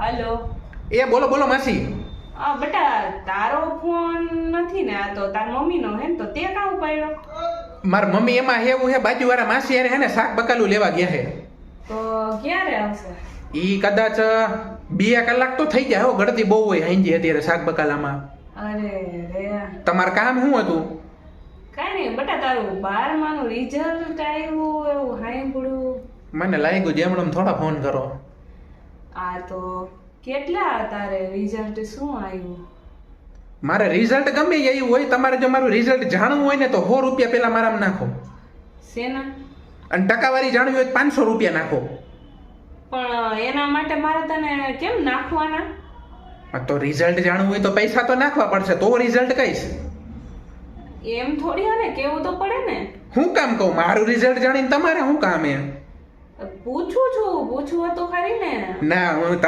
હાલો. એ બોલો બોલો માસી. આ બેટા તારો ફોન નથી ને આ તો તાર મમ્મીનો હે ને તો તે કાં ઉપાડ્યો? મારા મમ્મી એમાં હેવું હે બાજુવાળા માસી એને હે ને શાક બકાલું લેવા ગયા હે. તો ક્યારે આવશે? ઈ કદાચ બે કલાક તો થઈ જાય હો ગળતી બહુ હોય હાંજી અત્યારે શાક બકાલામાં. અરે રે. તમાર કામ શું હતું? કાંઈ નહીં બટા તારું બારમાનું રિઝલ્ટ આવ્યું એવું હાંભળું મને લાગ્યું જેમણે થોડા ફોન કરો. આ તો કેટલા તારે રિઝલ્ટ શું આવ્યું મારે રિઝલ્ટ ગમે એ હોય તમારે જો મારું રિઝલ્ટ જાણવું હોય ને તો સો રૂપિયા પેલા મારામાં નાખો. શેના? અને ટકાવારી જાણવી હોય તો પાંચસો રૂપિયા નાખો. પણ એના માટે મારે તને કેમ નાખવાના? તો રિઝલ્ટ જાણવું હોય તો પૈસા તો નાખવા પડશે તો રિઝલ્ટ કહીશ એમ થોડી હોય ને કેવું તો પડે ને? હું કામ કહું? મારું રિઝલ્ટ જાણીને તમારે શું કામ એ પૂછું છું પૂછવું હતું ખરી ને. ના હું